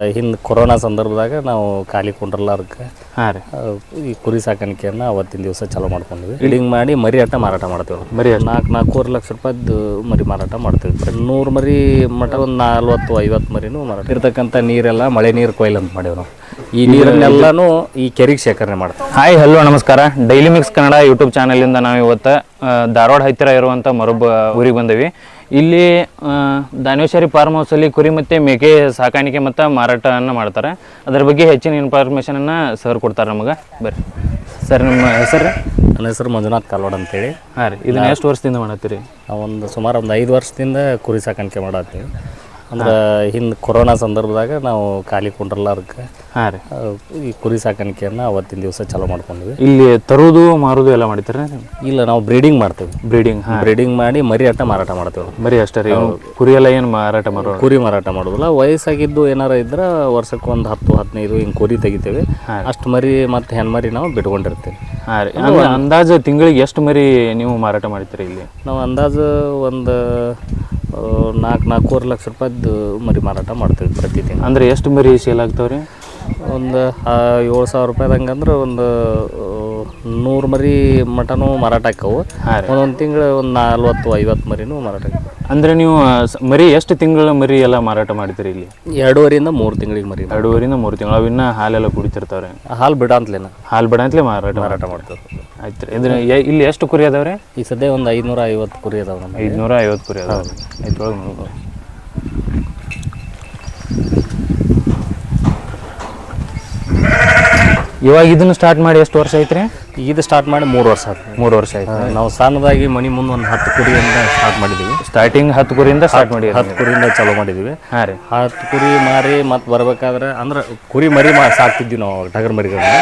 ಹಿಂದೆ ಕೊರೋನಾ ಸಂದರ್ಭದಾಗ ನಾವು ಖಾಲಿ ಕುಂಡ್ರಲಾರ್ಕ ಹಾಂ ರೀ. ಈ ಕುರಿ ಸಾಕಾಣಿಕೆಯನ್ನು ಅವತ್ತಿನ ದಿವಸ ಚಾಲೂ ಮಾಡ್ಕೊಂಡ್ವಿ ರೀಡಿಂಗ್ ಮಾಡಿ ಮರಿ ಅಟ್ಟ ಮಾರಾಟ ಮಾಡ್ತೇವೆ ಮರಿ ನಾಲ್ಕು ನಾಲ್ಕೂವರೆ ಲಕ್ಷ ರೂಪಾಯ್ದು ಮರಿ ಮಾರಾಟ ಮಾಡ್ತೀವಿ ನೂರು ಮರಿ ಮಟ ಒಂದು ನಲ್ವತ್ತು ಐವತ್ತು ಮರಿನೂ ಮಾರಾಟ ಇರ್ತಕ್ಕಂಥ ನೀರೆಲ್ಲ ಮಳೆ ನೀರು ಕೊಯ್ಲು ಅಂತ ಮಾಡೀವಿ ನಾವು. ಈ ನೀರನ್ನೆಲ್ಲನೂ ಈ ಕೆರೆಗೆ ಶೇಖರಣೆ ಮಾಡ್ತೀವಿ. ಹಾಯ್ ಹಲೋ ನಮಸ್ಕಾರ. ಡೈಲಿ ಮಿಕ್ಸ್ ಕನ್ನಡ ಯೂಟ್ಯೂಬ್ ಚಾನಲಿಂದ ನಾವು ಇವತ್ತು ಧಾರವಾಡ ಹತ್ತಿರ ಇರುವಂಥ ಮರೊಬ್ಬ ಊರಿಗೆ ಬಂದೇವಿ. ಇಲ್ಲಿ ದಾನೇಶ್ವರಿ ಫಾರ್ಮ್ ಹೌಸಲ್ಲಿ ಕುರಿ ಮತ್ತು ಮೇಕೆ ಸಾಕಾಣಿಕೆ ಮತ್ತು ಮಾರಾಟವನ್ನು ಮಾಡ್ತಾರೆ. ಅದರ ಬಗ್ಗೆ ಹೆಚ್ಚಿನ ಇನ್ಫಾರ್ಮೇಷನನ್ನು ಸರ್ ಕೊಡ್ತಾರೆ ನಮಗೆ. ಬರ್ರಿ. ಸರ್ ನಿಮ್ಮ ಹೆಸರು? ನನ್ನ ಹೆಸರು ಮಂಜುನಾಥ್ ಕಾಲ್ವಾಡ್ ಅಂತೇಳಿ. ಹಾಂ ರೀ. ಇದನ್ನ ಎಷ್ಟು ವರ್ಷದಿಂದ ಮಾಡತ್ತೀರಿ? ನಾವು ಒಂದು ಸುಮಾರು ಒಂದು ಐದು ವರ್ಷದಿಂದ ಕುರಿ ಸಾಕಾಣಿಕೆ ಮಾಡತ್ತೀವಿ. ಅಂದ್ರೆ ಹಿಂದೆ ಕೊರೋನಾ ಸಂದರ್ಭದಾಗ ನಾವು ಖಾಲಿ ಕುಂಡ್ರಲ್ಲಾರಕ್ಕೆ ಹಾಂ ರೀ. ಈ ಕುರಿ ಸಾಕಾಣಿಕೆಯನ್ನು ಅವತ್ತಿನ ದಿವಸ ಚಾಲೂ ಮಾಡ್ಕೊಂಡ್ವಿ ಇಲ್ಲಿ ತರುವುದು ಮಾರುವುದು ಎಲ್ಲ ಮಾಡ್ತಾರೆ ಇಲ್ಲ ನಾವು ಬ್ರೀಡಿಂಗ್ ಮಾಡ್ತೀವಿ. ಬ್ರೀಡಿಂಗ್ ಹಾಂ. ಬ್ರೀಡಿಂಗ್ ಮಾಡಿ ಮರಿ ಆಟ ಮಾರಾಟ ಮಾಡ್ತೇವೆ. ಮರಿ ಅಷ್ಟೇ ರೀ ಕುರಿ ಎಲ್ಲ ಏನು ಮಾರಾಟ ಮಾಡೋ ಕುರಿ ಮಾರಾಟ ಮಾಡೋದಿಲ್ಲ. ವಯಸ್ಸಾಗಿದ್ದು ಏನಾರ ಇದ್ರೆ ವರ್ಷಕ್ಕೆ ಒಂದು ಹತ್ತು ಹದಿನೈದು ಹಿಂಗೆ ಕುರಿ ತೆಗಿತೇವೆ. ಅಷ್ಟು ಮರಿ ಮತ್ತು ಹೆಣ್ಮರಿ ನಾವು ಬಿಟ್ಕೊಂಡಿರ್ತೇವೆ. ಹಾಂ ರೀ. ಅಂದಾಜು ತಿಂಗಳಿಗೆ ಎಷ್ಟು ಮರಿ ನೀವು ಮಾರಾಟ ಮಾಡ್ತೀರಿ ಇಲ್ಲಿ? ನಾವು ಅಂದಾಜು ಒಂದು ನಾಲ್ಕು ನಾಲ್ಕೂವರೆ ಲಕ್ಷ ರೂಪಾಯ್ದು ಮರಿ ಮಾರಾಟ ಮಾಡ್ತೀವಿ ಪ್ರತಿ ತಿಂಗಳು ಅಂದ್ರೆ ಎಷ್ಟು ಮರಿ ಸೇಲ್ ಆಗ್ತಾವ್ರಿ? ಒಂದು ಏಳು ಸಾವಿರ ರೂಪಾಯ್ದಂಗೆ ಅಂದ್ರೆ ಒಂದು ನೂರು ಮರಿ ಮಟನು ಮಾರಾಟ ಆಕ್ಕವು. ಒಂದೊಂದು ತಿಂಗಳು ಒಂದು ನಲ್ವತ್ತು ಐವತ್ತು ಮರಿನೂ ಮಾರಾಟ ಆಕ್ಕವು. ಅಂದ್ರೆ ನೀವು ಸ- ಮರಿ ಎಷ್ಟು ತಿಂಗಳ ಮರಿ ಎಲ್ಲ ಮಾರಾಟ ಮಾಡ್ತೀರಿ ಇಲ್ಲಿ? ಎರಡೂವರೆಯಿಂದ ಮೂರು ತಿಂಗಳಿಗೆ ಮರಿ ಎರಡೂವರೆಯಿಂದ ಮೂರು ತಿಂಗಳು. ಅವಿನ್ನ ಹಾಲೆಲ್ಲ ಕುಡಿತಿರ್ತಾವ್ರೆ? ಹಾಲು ಅಂತಲೇನ. ಹಾಲು ಬಿಡ ಅಂತಲೇ ಮಾರಾಟ ಮಾರಾಟ ಮಾಡ್ತಾರೆ ಆಯ್ತು ರೀ. ಇದ್ರ ಎ- ಇಲ್ಲಿ ಎಷ್ಟು ಕುರಿ ಅದಾವ್ರಿ? ಈ ಸದ್ಯ ಒಂದು ಐದುನೂರ ಐವತ್ತು ಕುರಿ ಅದಾವೆ ನಮ್ಮ ಐದುನೂರ ಐವತ್ತು ಕುರಿ ಅದಾವೆ ಇದ್ರೊಳಗೆ ನೋಡ್ಬೋದು ಇವಾಗ ಇದನ್ನು ಸ್ಟಾರ್ಟ್ ಮಾಡಿ ಎಷ್ಟು ವರ್ಷ ಐತ್ರಿ? ಇದು ಸ್ಟಾರ್ಟ್ ಮಾಡಿ ಮೂರು ವರ್ಷ ಆಯ್ತು. ಮೂರು ವರ್ಷ ಆಯ್ತು. ನಾವು ಸಣ್ಣದಾಗಿ ಮನಿ ಮುಂದೆ ಒಂದು ಹತ್ತು ಕುರಿಯಿಂದ ಸ್ಟಾರ್ಟ್ ಮಾಡಿದ್ದೀವಿ ಸ್ಟಾರ್ಟಿಂಗ್ ಹತ್ತು ಕುರಿಯಿಂದ ಸ್ಟಾರ್ಟ್ ಮಾಡಿ ಹತ್ತು ಕುರಿಯಿಂದ ಚಾಲೂ ಮಾಡಿದ್ದೀವಿ ಹಾಂ ರೀ. ಹತ್ತು ಕುರಿ ಮಾರಿ ಮತ್ತೆ ಬರ್ಬೇಕಾದ್ರೆ ಅಂದ್ರೆ ಕುರಿ ಮರಿ ಮಾ ಸಾಕ್ತಿದ್ವಿ ನಾವು ಅವಾಗ ಟಗರ್ ಮರಿಗಳನ್ನ.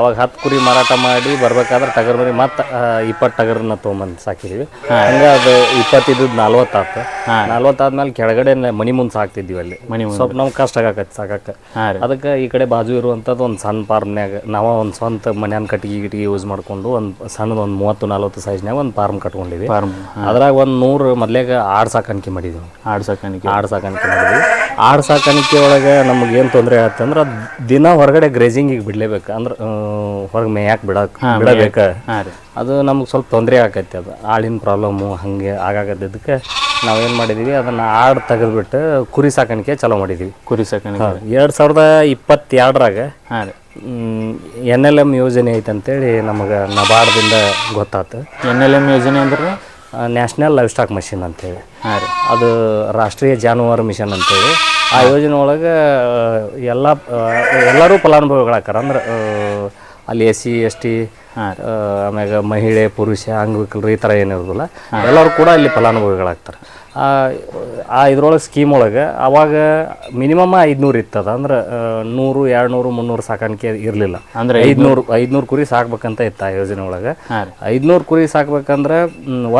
ಅವಾಗ ಹತ್ತು ಕುರಿ ಮಾರಾಟ ಮಾಡಿ ಬರ್ಬೇಕಾದ್ರೆ ಟಗರ್ ಮರಿ ಮತ್ತೆ ಇಪ್ಪತ್ತು ಟಗರನ್ನ ತೊಗೊಂಬಂದು ಸಾಕಿದ್ವಿ. ಹಂಗೆ ಅದು ಇಪ್ಪತ್ತಿದ್ದು ನಲ್ವತ್ತಾತು ನಲ್ವತ್ತಾದ್ಮೇಲೆ ಕೆಳಗಡೆ ಮನಿ ಮುಂದೆ ಸಾಕ್ತಿದ್ವಿ ಅಲ್ಲಿ. ಮನಿ ಸ್ವಲ್ಪ ನಮ್ಗೆ ಕಷ್ಟ ಆಗತ್ತೆ ಸಾಕಕ್ಕೆ. ಹಾಂ ರೀ. ಅದಕ್ಕೆ ಈ ಕಡೆ ಬಾಜು ಇರುವಂಥದ್ದು ಒಂದು ಸಣ್ಣ ಫಾರ್ಮ್ನ್ಯಾಗ ನಾವು ಒಂದು ಸ್ವಂತ ಮನ್ಯಾನ ಕಟ್ಟಿಗೆ ಯೂಸ್ ಮಾಡ್ಕೊಂಡು ಒಂದು ಸಣ್ಣದ ಒಂದು ಮೂವತ್ತು ನಲ್ವತ್ತು ಸೈಜ್ನಾಗ ಒಂದು ಫಾರ್ಮ್ ಕಟ್ಕೊಂಡಿದ್ವಿ. ಫಾರ್ಮ್ ಅದ್ರಾಗ ಒಂದು ನೂರು ಮೊದ್ಲೇಗ ಆಡ್ ಸಾಕಾಣಿಕೆ ಮಾಡಿದ್ವಿ. ಆಡ್ ಸಾಕಾಣಿಕೆ ಆಡ್ ಸಾಕಾಣಿಕೆ ಮಾಡಿದ್ವಿ. ಆಡ್ ಸಾಕಾಣಿಕೆ ಒಳಗೆ ನಮ್ಗೆ ಏನು ತೊಂದರೆ ಆಗುತ್ತೆ ಅಂದ್ರೆ ದಿನ ಹೊರಗಡೆ ಗ್ರೇಜಿಂಗಿಗೆ ಬಿಡಲೇಬೇಕು. ಅಂದ್ರೆ ಹೊರಗೆ ಮೇಯಕ್ಕೆ ಬಿಡಕ್ಕೆ ಬಿಡಬೇಕು. ಅದು ನಮ್ಗೆ ಸ್ವಲ್ಪ ತೊಂದರೆ ಆಕೈತಿ ಅದು. ಆಳಿನ ಪ್ರಾಬ್ಲಮ್ಮು ಹಾಗೆ ಆಗಾಕತ್ತಿದ್ದಕ್ಕೆ ನಾವೇನು ಮಾಡಿದ್ದೀವಿ ಅದನ್ನು ಆಡ್ ತೆಗೆದ್ಬಿಟ್ಟು ಕುರಿ ಸಾಕಾಣಿಕೆ ಚಾಲೂ ಮಾಡಿದ್ದೀವಿ ಕುರಿ ಸಾಕಾಣಿಕೆ ಎರಡು ಸಾವಿರದ ಇಪ್ಪತ್ತೆರಡರಾಗ ಹಾಂ ರೀ. ಎನ್ ಎಲ್ ಎಂ ಯೋಜನೆ ಐತೆ ಅಂತೇಳಿ ನಮಗೆ ನಬಾರ್ದಿಂದ ಗೊತ್ತಾತು. ಎನ್ ಎಲ್ ಎಂ ಯೋಜನೆ ಅಂದ್ರೆ ನ್ಯಾಷನಲ್ ಲೈಫ್ ಸ್ಟಾಕ್ ಮಿಷನ್ ಅಂತೇಳಿ. ಹಾಂ ರೀ. ಅದು ರಾಷ್ಟ್ರೀಯ ಜಾನುವಾರು ಮಿಷನ್ ಅಂತೇಳಿ. ಆ ಯೋಜನೆ ಒಳಗೆ ಎಲ್ಲ ಎಲ್ಲರೂ ಫಲಾನುಭವಿಗಳಾಕಾರ ಅಂದ್ರೆ ಅಲ್ಲಿ ಎಸ್ ಸಿ ಎಸ್ ಟಿ ಆಮ್ಯಾಗ ಮಹಿಳೆ ಪುರುಷ ಅಂಗವಿಕಲರು ಈ ಥರ ಏನಿರೋದಿಲ್ಲ. ಎಲ್ಲರೂ ಕೂಡ ಅಲ್ಲಿ ಫಲಾನುಭವಿಗಳಾಗ್ತಾರೆ. ಆ ಇದ್ರೊಳಗೆ ಸ್ಕೀಮ್ ಒಳಗೆ ಅವಾಗ ಮಿನಿಮಮ್ ಐದುನೂರು ಇತ್ತದ. ಅಂದ್ರೆ ನೂರು ಎರಡು ನೂರು ಮುನ್ನೂರು ಸಾಕಾಣಿಕೆ ಇರಲಿಲ್ಲ. ಅಂದ್ರೆ ಐದ್ನೂರು ಐದ್ನೂರು ಕುರಿ ಸಾಕ್ಬೇಕಂತ ಇತ್ತು ಆ ಯೋಜನೆ ಒಳಗೆ. ಐದುನೂರು ಕುರಿ ಸಾಕ್ಬೇಕಂದ್ರೆ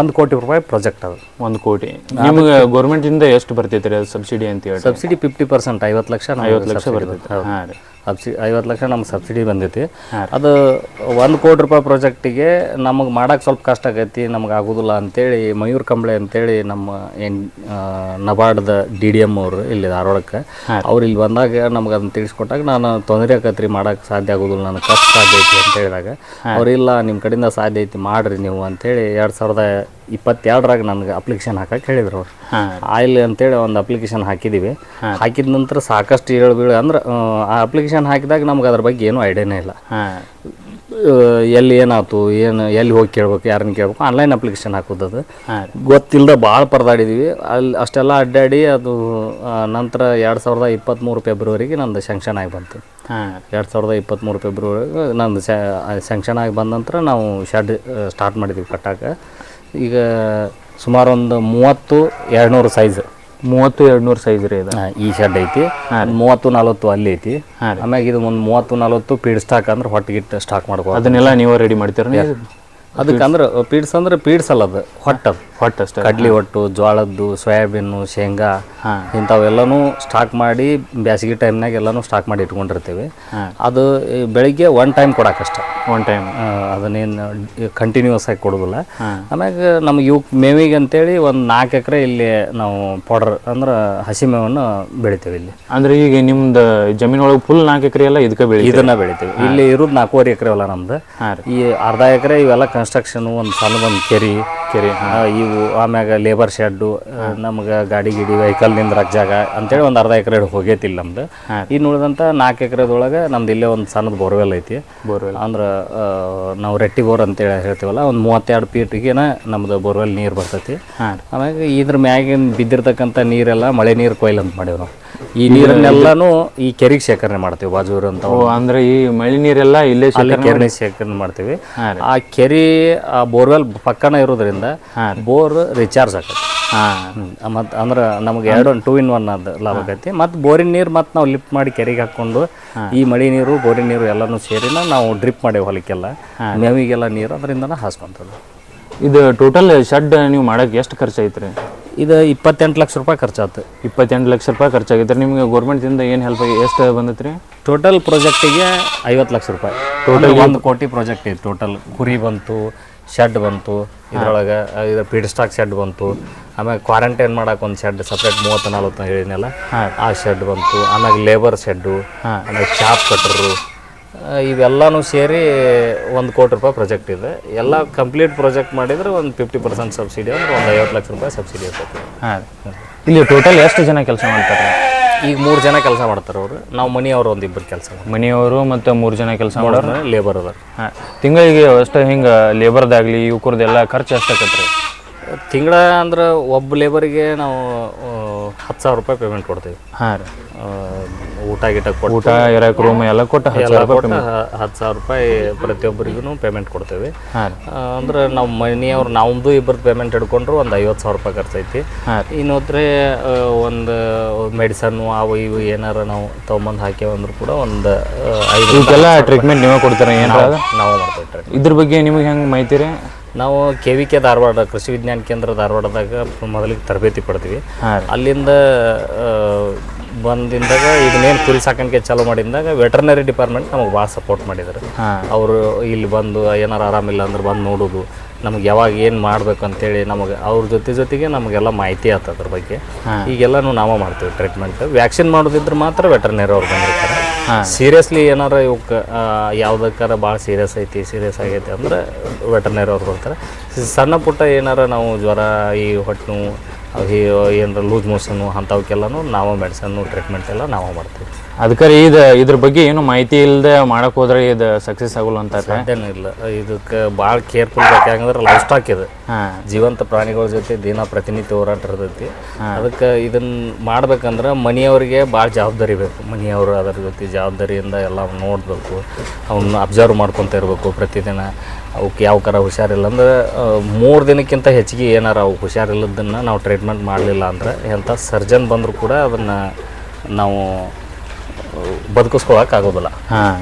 ಒಂದು ಕೋಟಿ ರೂಪಾಯಿ ಪ್ರಾಜೆಕ್ಟ್ ಅದು. ಒಂದು ಕೋಟಿ. ನಿಮಗೆ ಗೌರ್ಮೆಂಟಿಂದ ಎಷ್ಟು ಬರ್ತೈತೆ ರೀ ಸಬ್ಸಿಡಿ ಅಂತ ಹೇಳಿ ಸಬ್ಸಿಡಿ ಫಿಫ್ಟಿ ಪರ್ಸೆಂಟ್ ಐವತ್ತು ಲಕ್ಷ ಐವತ್ತು ಲಕ್ಷ ಬರ್ತೈತೆ. ಹಾಂ ರೀ. ಸಬ್ಸಿಡಿ ಐವತ್ತು ಲಕ್ಷ ನಮ್ಗೆ ಸಬ್ಸಿಡಿ ಬಂದೈತಿ. ಅದು ಒಂದು ಕೋಟಿ ರೂಪಾಯಿ ಪ್ರಾಜೆಕ್ಟಿಗೆ ನಮಗೆ ಮಾಡಕ್ಕೆ ಸ್ವಲ್ಪ ಕಷ್ಟ ಆಗೈತಿ ನಮ್ಗೆ ಆಗೋದಿಲ್ಲ ಅಂತೇಳಿ ಮಯೂರ್ ಕಂಬಳೆ ಅಂತೇಳಿ ನಮ್ಮ ಏನು ನಬಾರ್ಡ್ದ ಡಿ ಡಿ ಎಂ ಅವರು ಇಲ್ಲಿ ಧಾರವಾಡಕ್ಕೆ ಅವ್ರು ಇಲ್ಲಿ ಬಂದಾಗ ನಮ್ಗೆ ಅದನ್ನ ತಿಳಿಸ್ಕೊಟ್ಟಾಗ ನಾನು ತೊಂದರೆ ಆಕತ್ರಿ ಮಾಡಕ್ಕೆ ಸಾಧ್ಯ ಆಗೋದಿಲ್ಲ ನನಗೆ ಕಷ್ಟ ಸಾಧ್ಯ ಐತಿ ಅಂತ ಹೇಳಿದಾಗ ಅವ್ರಿಲ್ಲ ನಿಮ್ಮ ಕಡೆಯಿಂದ ಸಾಧ್ಯ ಐತಿ ಮಾಡ್ರಿ ನೀವು ಅಂತೇಳಿ ಎರಡು ಸಾವಿರದ ಇಪ್ಪತ್ತೆರಡರಾಗ ನನಗೆ ಅಪ್ಲಿಕೇಶನ್ ಹಾಕಕ್ಕೆ ಹೇಳಿದ್ರು ಅವ್ರು. ಆಯಿಲ್ ಅಂತೇಳಿ ಒಂದು ಅಪ್ಲಿಕೇಶನ್ ಹಾಕಿದ್ದೀವಿ ಹಾಕಿದ ನಂತರ ಸಾಕಷ್ಟು ಏಳು ಬೀಳು ಅಂದ್ರೆ ಆ, ಅಪ್ಲಿಕೇಶನ್ ಹಾಕಿದಾಗ ನಮ್ಗೆ ಅದ್ರ ಬಗ್ಗೆ ಏನೂ ಐಡಿಯಾನೇ ಇಲ್ಲ. ಎಲ್ಲಿ ಏನಾಯ್ತು ಏನು ಎಲ್ಲಿ ಹೋಗಿ ಕೇಳ್ಬೇಕು ಯಾರನ್ನ ಕೇಳ್ಬೇಕು ಆನ್ಲೈನ್ ಅಪ್ಲಿಕೇಶನ್ ಹಾಕೋದು ಅದು. ಗೊತ್ತಿಲ್ಲದ ಭಾಳ ಪರದಾಡಿದ್ವಿ. ಅಲ್ಲಿ ಅಷ್ಟೆಲ್ಲ ಅಡ್ಡಾಡಿ ಅದು ನಂತರ ಎರಡು ಸಾವಿರದ ಇಪ್ಪತ್ತ್ಮೂರು ಫೆಬ್ರವರಿಗೆ ನಂದು ಸ್ಯಾಂಕ್ಷನ್ ಆಗಿ ಬಂತು. ಹಾಂ. ಎರಡು ಸಾವಿರದ ಇಪ್ಪತ್ತ್ಮೂರು ಫೆಬ್ರವರಿಗೆ ನಂದು ಸ್ಯಾಂಕ್ಷನ್ ಆಗಿ ಬಂದ ನಂತರ ನಾವು ಶೆಡ್ ಸ್ಟಾರ್ಟ್ ಮಾಡಿದ್ವಿ ಕಟ್ಟಕ್ಕೆ ಈಗ ಸುಮಾರು ಒಂದು ಮೂವತ್ತು ಎರಡುನೂರು ಸೈಜ್ ಮೂವತ್ತು ಎರಡು ನೂರು ಸೈಜ್ ರೀ ಇದು. ಈ ಶೆಡ್ ಐತಿ. ಮೂವತ್ತು ನಲ್ವತ್ತು ಅಲ್ಲಿ ಐತಿ. ಆಮ್ಯಾಗ ಇದು ಒಂದು ಮೂವತ್ತು ನಲವತ್ತು ಪೀಡ್ ಸ್ಟಾಕ್ ಅಂದ್ರೆ ಹೊಟ್ಟೆಗಿಟ್ಟು ಸ್ಟಾಕ್ ಮಾಡ್ಕೋ ಅದನ್ನೆಲ್ಲ ನೀವು ರೆಡಿ ಮಾಡ್ತೀರ ಅದಕ್ಕೆ ಅಂದ್ರೆ ಪೀಡ್ಸ್ ಅಂದ್ರೆ ಪೀಡ್ಸ್ ಅಲ್ಲ ಅದು ಹೊಟ್ಟ ಹೊಟ್ಟ ಅಷ್ಟೇ. ಕಡ್ಲಿ ಹೊಟ್ಟು ಜೋಳದ್ದು ಸೋಯಾಬೀನು ಶೇಂಗಾ ಇಂಥವೆಲ್ಲನೂ ಸ್ಟಾಕ್ ಮಾಡಿ ಬ್ಯಾಸಿಗೆ ಟೈಮ್ನಾಗ ಎಲ್ಲನೂ ಸ್ಟಾಕ್ ಮಾಡಿ ಇಟ್ಕೊಂಡಿರ್ತೀವಿ. ಅದು ಬೆಳಿಗ್ಗೆ ಒನ್ ಟೈಮ್ ಕೊಡಕ್ಕಷ್ಟೆ ಒನ್ ಟೈಮ್ ಅದನ್ನೇನು ಕಂಟಿನ್ಯೂಸ್ ಆಗಿ ಕೊಡೋದಿಲ್ಲ. ಆಮ್ಯಾಗ ನಮ್ಗೆ ಇವು ಮೇವಿಗೆ ಅಂತೇಳಿ ಒಂದು ನಾಲ್ಕು ಎಕರೆ ಇಲ್ಲಿ ನಾವು ಪೌಡರ್ ಅಂದ್ರೆ ಹಸಿ ಮೇವನ್ನು ಬೆಳಿತೇವೆ ಇಲ್ಲಿ. ಅಂದ್ರೆ ಈಗ ನಿಮ್ದು ಜಮೀನೊಳಗೆ ಒಳಗೆ ಫುಲ್ ನಾಲ್ಕು ಎಕರೆ ಎಲ್ಲ ಇದಕ್ಕೆ ಬೆಳಿ ಇದನ್ನ ಬೆಳಿತೀವಿ. ಇಲ್ಲಿ ಇರೋದು ನಾಲ್ಕೂವರೆ ಎಕರೆ ಅಲ್ಲ ನಮ್ದು. ಈ ಅರ್ಧ ಎಕರೆ ಇವೆಲ್ಲ ಕನ್ಸ್ಟ್ರಕ್ಷನ್ ಒಂದು ಸಣ್ಣದೊಂದು ಕೆರಿ ಕೆರಿ. ಇವು ಆಮ್ಯಾಗ ಲೇಬರ್ ಶೆಡ್ಡು ನಮ್ಗೆ ಗಾಡಿ ಗಿಡಿ ವೆಹಿಕಲ್ ನಿಂದ್ರಕ್ ಜಾಗ. ಅಂತೇಳಿ ಒಂದು ಅರ್ಧ ಎಕರೆ ಹೋಗೈತಿಲ್ಲ ನಮ್ದು. ಇನ್ನು ಉಳಿದಂಥ ನಾಲ್ಕು ಎಕರೆದೊಳಗೆ ನಮ್ದು ಇಲ್ಲೇ ಒಂದು ಸಣ್ಣದ ಬೋರ್ವೆಲ್ ಐತಿ. ಬೋರ್ವೆಲ್. ಅಂದ್ರೆ ನಾವು ರೆಟ್ಟಿ ಬೋರ್ ಅಂತೇಳಿ ಹೇಳ್ತೀವಲ್ಲ ಒಂದು ಮೂವತ್ತೆರಡು ಫೀಟ್ಗೆನ ನಮ್ದು ಬೋರ್ವೆಲ್ ನೀರು ಬರ್ತೈತಿ. ಆಮೇಲೆ ಆಮ್ಯಾಗ ಇದ್ರ ಮ್ಯಾಗಿನ ಬಿದ್ದಿರ್ತಕ್ಕಂಥ ನೀರೆಲ್ಲ ಮಳೆ ನೀರು ಕೊಯ್ಲ್ ಅಂತ ಮಾಡೀವಿ ನಾವು. ಈ ನೀರನ್ನೆಲ್ಲಾನು ಈ ಕೆರೆಗೆ ಶೇಖರಣೆ ಮಾಡ್ತೀವಿ ಬಾಜು ಅಂತ ಅಂದ್ರೆ ಈ ಮಳೆ ನೀರೆಲ್ಲ ಇಲ್ಲೇ ಶೇಖರಣೆ ಶೇಖರಣೆ ಮಾಡ್ತೀವಿ. ಆ ಕೆರೆ ಆ ಬೋರ್ವೆಲ್ ಪಕ್ಕನ ಇರೋದ್ರಿಂದ ಬೋರ್ ರಿಚಾರ್ಜ್ ಆಗತ್ತೆ ಹಾಂ. ಮತ್ತು ಅಂದ್ರೆ ನಮ್ಗೆ ಎರಡು ಟೂ ಇನ್ ಒನ್ ಅದು ಲಾಭ ಆಗೈತಿ. ಮತ್ತು ಬೋರಿನ ನೀರು ಮತ್ತು ನಾವು ಲಿಫ್ಟ್ ಮಾಡಿ ಕೆರೆಗೆ ಹಾಕ್ಕೊಂಡು ಈ ಮಳೆ ನೀರು ಬೋರಿನ ನೀರು ಎಲ್ಲನೂ ಸೇರಿನ ನಾವು ಡ್ರಿಪ್ ಮಾಡೇವಿ ಹೊಲಕ್ಕೆಲ್ಲ. ಮೇವಿಗೆಲ್ಲ ನೀರು ಅದರಿಂದನೇ ಹಾಸ್ಕೊಂತದ್ದು ಇದು ಟೋಟಲ್ ಶೆಡ್ ನೀವು ಮಾಡೋಕ್ಕೆ ಎಷ್ಟು ಖರ್ಚು ಐತ್ರಿ ಇದು ಇಪ್ಪತ್ತೆಂಟು ಲಕ್ಷ ರೂಪಾಯಿ ಖರ್ಚಾಯ್ತು ಇಪ್ಪತ್ತೆಂಟು ಲಕ್ಷ ರೂಪಾಯಿ ಖರ್ಚಾಗಿದ್ರೆ ನಿಮಗೆ ಗೌರ್ಮೆಂಟಿಂದ ಏನು ಹೆಲ್ಪ್ ಎಷ್ಟು ಬಂದೈತೆ ರೀ ಟೋಟಲ್ ಪ್ರಾಜೆಕ್ಟಿಗೆ ಐವತ್ತು ಲಕ್ಷ ರೂಪಾಯಿ. ಟೋಟಲ್ ಒಂದು ಕೋಟಿ ಪ್ರಾಜೆಕ್ಟ್ ಇದೆ ಟೋಟಲ್ ಕುರಿ ಬಂತು ಶೆಡ್ ಬಂತು ಇದರೊಳಗೆ ಇದು ಪೀಡ್ ಸ್ಟಾಕ್ ಶೆಡ್ ಬಂತು. ಆಮೇಲೆ ಕ್ವಾರಂಟೈನ್ ಮಾಡಕ್ಕೆ ಒಂದು ಶೆಡ್ ಸಪ್ರೇಟ್ ಮೂವತ್ತು ನಲ್ವತ್ತು ಹೇಳಿದ್ನಲ್ಲ ಆ ಶೆಡ್ ಬಂತು. ಆಮೇಲೆ ಲೇಬರ್ ಶೆಡ್ಡು ಆಮೇಲೆ ಶಾಪ್ ಕಟ್ರು ಇವೆಲ್ಲನೂ ಸೇರಿ ಒಂದು ಕೋಟಿ ರೂಪಾಯಿ ಪ್ರಾಜೆಕ್ಟ್ ಇದೆ. ಎಲ್ಲ ಕಂಪ್ಲೀಟ್ ಪ್ರಾಜೆಕ್ಟ್ ಮಾಡಿದ್ರೆ ಒಂದು ಫಿಫ್ಟಿ ಪರ್ಸೆಂಟ್ ಸಬ್ಸಿಡಿ ಅಂದ್ರೆ ಒಂದು ಐವತ್ತು ಲಕ್ಷ ರೂಪಾಯಿ ಸಬ್ಸಿಡಿ ಇರ್ತೈತಿ. ಹಾಂ. ಇಲ್ಲಿ ಟೋಟಲ್ ಎಷ್ಟು ಜನ ಕೆಲಸ ಮಾಡ್ತಾರೆ? ಈಗ ಮೂರು ಜನ ಕೆಲಸ ಮಾಡ್ತಾರೆ ಅವರು. ನಾವು ಮನೆಯವರು ಒಂದು ಇಬ್ಬರು ಕೆಲಸ ಮನೆಯವರು ಮತ್ತು ಮೂರು ಜನ ಕೆಲಸ ಮಾಡೋರು? ಲೇಬರ್ ಅದಾರ. ಹಾಂ. ತಿಂಗಳಿಗೆ ಅಷ್ಟು ಹಿಂಗೆ ಲೇಬರ್ದಾಗಲಿ ಇವ್ಕರದೆಲ್ಲ ಖರ್ಚು ಎಷ್ಟಾಗತ್ತೆ ರೀ ತಿಂಗಳ ಅಂದ್ರೆ ಒಬ್ಬ ಲೇಬರಿಗೆ ನಾವು ಹತ್ತು ಸಾವಿರ ರೂಪಾಯಿ ಪೇಮೆಂಟ್ ಕೊಡ್ತೀವಿ. ಹಾಂ ರೀ. ಊಟ ಗೀಟ ಕೊಟ್ಟು ಊಟ ಇರಕ್ಕೆ ರೂಮ್ ಎಲ್ಲ ಕೊಟ್ಟು ಹತ್ತು ಎಲ್ಲ ಕೊಟ್ಟು ಹತ್ತು ಸಾವಿರ ರೂಪಾಯಿ ಪ್ರತಿಯೊಬ್ಬರಿಗೂ ಪೇಮೆಂಟ್ ಕೊಡ್ತೇವೆ. ಹಾಂ ರೀ. ಆ, ಅಂದ್ರೆ ನಮ್ಮ ಮನೆಯವ್ರು ನಮ್ದು ಇಬ್ಬರದ್ದು ಪೇಮೆಂಟ್ ಹಿಡ್ಕೊಂಡ್ರು ಒಂದು ಐವತ್ತು ಸಾವಿರ ರೂಪಾಯಿ ಖರ್ಚೈತಿ. ಇನ್ನೊಂದ್ರೆ ಒಂದು ಮೆಡಿಸನ್ನು ಅವು ಇವು ಏನಾರ ನಾವು ತೊಗೊಂಬಂದು ಹಾಕ್ಯಾವಂದ್ರೂ ಕೂಡ ಒಂದು ಐದು ಇವಕ್ಕೆಲ್ಲ ಟ್ರೀಟ್ಮೆಂಟ್ ನೀವೇ ಕೊಡ್ತಾರೆ ಏನು ನಾವು ಮಾಡ್ತೇವೆ ಇದ್ರ ಬಗ್ಗೆ ನಿಮಗೆ ಹೆಂಗೆ ಮಾಹಿತಿ ರೀ? ನಾವು ಕೆ ವಿ ಕೆ ಧಾರವಾಡ ಕೃಷಿ ವಿಜ್ಞಾನ ಕೇಂದ್ರ ಧಾರವಾಡದಾಗ ಮೊದಲಿಗೆ ತರಬೇತಿ ಪಡ್ತೀವಿ. ಹಾಂ ರೀ. ಅಲ್ಲಿಂದ ಆ, ಬಂದಿಂದಾಗ ಇದನ್ನೇನು ಕುರಿ ಸಾಕಾಣಿಕೆ ಚಾಲೂ ಮಾಡಿದಾಗ ವೆಟರ್ನರಿ ಡಿಪಾರ್ಟ್ಮೆಂಟ್ ನಮಗೆ ಭಾಳ ಸಪೋರ್ಟ್ ಮಾಡಿದ್ದಾರೆ ಅವರು ಇಲ್ಲಿ ಬಂದು ಏನಾರು ಆರಾಮಿಲ್ಲ ಅಂದ್ರೆ ಬಂದು ನೋಡೋದು. ನಮ್ಗೆ ಯಾವಾಗ ಏನು ಮಾಡ್ಬೇಕು ಅಂತೇಳಿ ನಮಗೆ ಅವ್ರ ಜೊತೆ ಜೊತೆಗೆ ನಮಗೆಲ್ಲ ಮಾಹಿತಿ ಆಯ್ತು ಅದ್ರ ಬಗ್ಗೆ. ಈಗೆಲ್ಲನೂ ನಾವೇ ಮಾಡ್ತೀವಿ ಟ್ರೀಟ್ಮೆಂಟ್. ವ್ಯಾಕ್ಸಿನ್ ಮಾಡೋದಿದ್ರೆ ಮಾತ್ರ ವೆಟರ್ನರಿ ಅವ್ರು ಬಂದಿರ್ತಾರೆ. ಸೀರಿಯಸ್ಲಿ ಏನಾರ ಇವಕ್ಕೆ ಯಾವುದಕ್ಕಾರ ಭಾಳ ಸೀರಿಯಸ್ ಐತಿ ಸೀರಿಯಸ್ ಆಗೈತಿ ಅಂದ್ರೆ ವೆಟರ್ನರಿ ಅವ್ರು ಬರ್ತಾರೆ. ಸಣ್ಣ ಪುಟ್ಟ ಏನಾರ ನಾವು ಜ್ವರ ಈ ಹೊಟ್ಟೆ ನೋವು ಅವು ಏನರ ಲೂಸ್ ಮೋಷನು ಅಂಥವಕ್ಕೆಲ್ಲನೂ ನಾವು ಮೆಡಿಸನ್ನು ಟ್ರೀಟ್ಮೆಂಟ್ ಎಲ್ಲ ನಾವು ಮಾಡ್ತೀವಿ. ಅದಕ್ಕೆ ಇದು ಇದ್ರ ಬಗ್ಗೆ ಏನು ಮಾಹಿತಿ ಇಲ್ಲದೆ ಮಾಡಕ್ಕೆ ಹೋದ್ರೆ ಇದು ಸಕ್ಸಸ್ ಆಗೋಲ್ಲ ಅಂತ ಇಲ್ಲ. ಇದಕ್ಕೆ ಭಾಳ ಕೇರ್ಫುಲ್ ಬೇಕಾಗಂದ್ರೆ ಲೈಫ್ ಸ್ಟಾಕ್ ಇದು. ಜೀವಂತ ಪ್ರಾಣಿಗಳ ಜೊತೆ ದಿನ ಪ್ರತಿನಿತ್ಯ ಹೋರಾಟ ಇರ್ತೈತಿ. ಅದಕ್ಕೆ ಇದನ್ನ ಮಾಡ್ಬೇಕಂದ್ರೆ ಮನೆಯವ್ರಿಗೆ ಭಾಳ ಜವಾಬ್ದಾರಿ ಬೇಕು. ಮನೆಯವರು ಅದರ ಜೊತೆ ಜವಾಬ್ದಾರಿಯಿಂದ ಎಲ್ಲ ನೋಡಬೇಕು ಅವನ್ನ ಅಬ್ಸರ್ವ್ ಮಾಡ್ಕೊತ ಇರಬೇಕು ಪ್ರತಿದಿನ. ಅವಕ್ಕೆ ಯಾವ ಥರ ಹುಷಾರಿಲ್ಲ ಅಂದ್ರೆ ಮೂರು ದಿನಕ್ಕಿಂತ ಹೆಚ್ಚಿಗೆ ಏನಾರ ಅವು ಹುಷಾರಿಲ್ಲದನ್ನು ನಾವು ಟ್ರೀಟ್ಮೆಂಟ್ ಮಾಡಲಿಲ್ಲ ಅಂದ್ರೆ ಎಂಥ ಸರ್ಜನ್ ಬಂದರೂ ಕೂಡ ಅದನ್ನು ನಾವು ಬದುಕಿಸ್ಕೊಳಕ್ಕೆ ಆಗೋದಿಲ್ಲ. ಹಾಂ.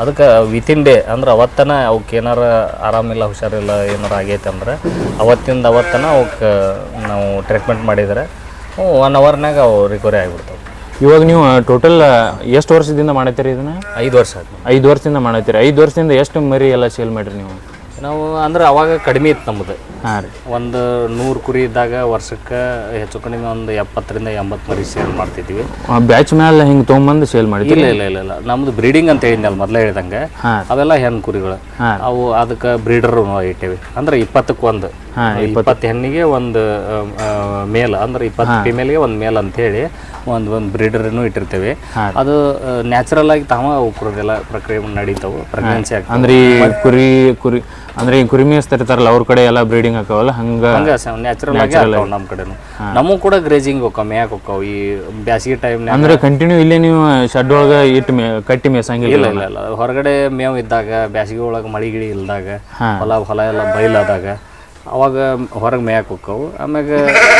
ಅದಕ್ಕೆ ವಿತಿನ್ ಡೇ ಅಂದ್ರೆ ಅವತ್ತನ ಅವಕ್ಕೆ ಏನಾರ ಆರಾಮಿಲ್ಲ ಹುಷಾರಿಲ್ಲ ಏನಾರ ಆಗೈತೆ ಅಂದ್ರೆ ಅವತ್ತಿಂದ ಅವತ್ತನ ಅವಕ್ಕೆ ನಾವು ಟ್ರೀಟ್ಮೆಂಟ್ ಮಾಡಿದರೆ ಒನ್ ಅವರ್ನಾಗ ಅವು ರಿಕವರಿ ಆಗಿಬಿಡ್ತಾವೆ. ಇವಾಗ ನೀವು ಟೋಟಲ್ ಎಷ್ಟು ವರ್ಷದಿಂದ ಮಾಡತ್ತೀರಿ ಇದನ್ನ? ಐದು ವರ್ಷ ಐದು ವರ್ಷದಿಂದ ಮಾಡತ್ತೀರಿ ಐದು ವರ್ಷದಿಂದ ಎಷ್ಟು ಮರಿ ಎಲ್ಲ ಸೇಲ್ ಮಾಡಿರಿ ನೀವು? ನಾವು ಅಂದ್ರೆ ಅವಾಗ ಕಡಿಮೆ ಇತ್ತು ನಮ್ಮದು ಹಾಂ ರೀ. ಒಂದು ನೂರು ಕುರಿ ಇದ್ದಾಗ ವರ್ಷಕ್ಕೆ ಹೆಚ್ಚು ಕಡಿಮೆ ಒಂದು ಎಪ್ಪತ್ತರಿಂದ ಎಂಬತ್ತು ಮರಿ ಸೇಲ್ ಮಾಡ್ತಿದ್ವಿ. ಬ್ಯಾಚ್ ಮೇಲೆ ಹಿಂಗೆ ತೊಗೊಂಬಂದು ಸೇಲ್ ಮಾಡಿದ್ವಿ ಇಲ್ಲ ಇಲ್ಲ ಇಲ್ಲ ಇಲ್ಲ. ನಮ್ದು ಬ್ರೀಡಿಂಗ್ ಅಂತ ಹೇಳಿದ್ನಲ್ಲ ಮೊದಲೇ ಹೇಳ್ದಂಗೆ. ಅವೆಲ್ಲ ಹೆಣ್ಣು ಕುರಿಗಳು. ಅವು ಅದಕ್ಕೆ ಬ್ರೀಡರ್ ಇಟ್ಟೇವಿ. ಅಂದ್ರೆ ಇಪ್ಪತ್ತಕ್ಕೆ ಒಂದು. ಇಪ್ಪತ್ತು ಹೆಣ್ಣಿಗೆ ಒಂದು ಮೇಲ್. ಅಂದ್ರೆ ಇಪ್ಪತ್ತು ಫಿಮೇಲ್ಗೆ ಒಂದು ಮೇಲ್ ಅಂತ ಹೇಳಿ ಒಂದು ಒಂದು ಬ್ರೀಡರ್ನು ಇಟ್ಟಿರ್ತೇವೆ. ಅದು ನ್ಯಾಚುರಲ್ ಆಗಿ ತಾವ ಕುರಿದೆಲ್ಲ ಪ್ರಕ್ರಿಯೆ ನಡೀತಾವೆ. ಪ್ರೆಗ್ನೆನ್ಸಿ ಆಗ್ತದೆ ಅಂದ್ರೆ ಕುರಿ ಕುರಿ ಅಂದ್ರೆ ಈ ಕುರಿ ಇರ್ತಾರಲ್ಲ ಅವ್ರ ಕಡೆ ಎಲ್ಲ ಬ್ರೀಡಿಂಗ್ ಹಾಕವಲ್ಲ ಹಂಗ ಹಂಗ ನ್ಯಾಚುರಲ್ ಆಗಿ ಆಗ್ತಾವ ನಮ್ಮ ಕಡೆನು. ನಮಗೂ ಕೂಡ ಗ್ರೇಜಿಂಗ್ ಹೋಗ್ತಾವ ಮೇಯಕ್ ಹೋಗ್ತಾವ ಈ ಬ್ಯಾಸಿಗೆ ಟೈಮ್ ಅಂದ್ರೆ ಕಂಟಿನ್ಯೂ ಇಲ್ಲೇ ನೀವು ಶೆಡ್ ಒಳಗೆ ಇಟ್ಟು ಮೇ ಕಟ್ಟಿ ಮೇಯ್ಸಂಗಿಲ್ಲ ಇಲ್ಲ ಇಲ್ಲ ಇಲ್ಲ. ಹೊರಗಡೆ ಮೇವು ಇದ್ದಾಗ ಬ್ಯಾಸಿಗೆ ಒಳಗೆ ಮಳಿ ಗಿಳಿ ಇಲ್ದಾಗ ಹೊಲ ಹೊಲ ಎಲ್ಲ ಬೈಲಾದಾಗ ಅವಾಗ ಹೊರಗೆ ಮೇಯಕ್ಕೆ ಹೋಕ್ಕವು ಆಮ್ಯಾಗ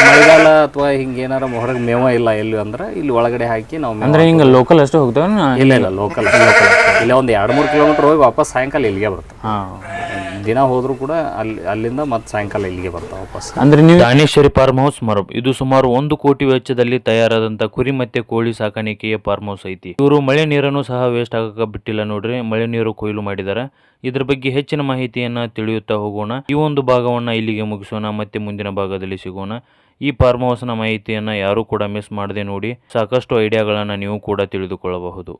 ಮಳೆಗಾಲ ಅಥವಾ ಹಿಂಗೆ ಏನಾರ ಹೊರಗೆ ಮೇವ ಇಲ್ಲ ಎಲ್ಲಿ ಅಂದ್ರೆ ಇಲ್ಲಿ ಒಳಗಡೆ ಹಾಕಿ ನಾವು ಮೇವ ಅಂದ್ರೆ ಹಿಂಗ ಲೋಕಲ್ ಅಷ್ಟು ಹೋಗ್ತಾವ ಇಲ್ಲ ಇಲ್ಲ ಲೋಕಲ್ ಲೋಕಲ್ ಇಲ್ಲ ಒಂದು ಎರಡು ಮೂರು ಕಿಲೋಮೀಟ್ರ್ ಹೋಗಿ ವಾಪಸ್ ಸಾಯಂಕಾಲ ಇಲ್ಲಿಗೆ ಬರ್ತವೆ ಹಾ. ದಿನ ಹೋದರೂ ಕೂಡ ಅಲ್ಲಿ ಅಲ್ಲಿಂದ ಮತ್ತೆ ಸಾಯಂಕಾಲ ಇಲ್ಲಿಗೆ ಬರ್ತಾವೆ ವಾಪಸ್. ಅಂದ್ರೆ ನೀವು ದಾನೇಶ್ವರಿ ಫಾರ್ಮ್ ಹೌಸ್ ಮರಬ್ ಇದು ಸುಮಾರು ಒಂದು ಕೋಟಿ ವೆಚ್ಚದಲ್ಲಿ ತಯಾರಾದಂತ ಕುರಿ ಮತ್ತೆ ಕೋಳಿ ಸಾಕಾಣಿಕೆಯ ಫಾರ್ಮ್ ಹೌಸ್ ಐತಿ. ಇವರು ಮಳೆ ನೀರನ್ನು ಸಹ ವೇಸ್ಟ್ ಆಗಕ ಬಿಟ್ಟಿಲ್ಲ ನೋಡ್ರಿ. ಮಳೆ ನೀರು ಕೊಯ್ಲು ಮಾಡಿದ್ದಾರೆ ಇದ್ರ ಬಗ್ಗೆ ಹೆಚ್ಚಿನ ಮಾಹಿತಿಯನ್ನ ತಿಳಿಯುತ್ತಾ ಹೋಗೋಣ. ಈ ಒಂದು ಭಾಗವನ್ನ ಇಲ್ಲಿಗೆ ಮುಗಿಸೋಣ. ಮತ್ತೆ ಮುಂದಿನ ಭಾಗದಲ್ಲಿ ಸಿಗೋಣ. ಈ ಫಾರ್ಮ್ ಹೌಸ್ನ ಮಾಹಿತಿಯನ್ನ ಯಾರು ಕೂಡ ಮಿಸ್ ಮಾಡದೆ ನೋಡಿ. ಸಾಕಷ್ಟು ಐಡಿಯಾಗಳನ್ನ ನೀವು ಕೂಡ ತಿಳಿದುಕೊಳ್ಳಬಹುದು.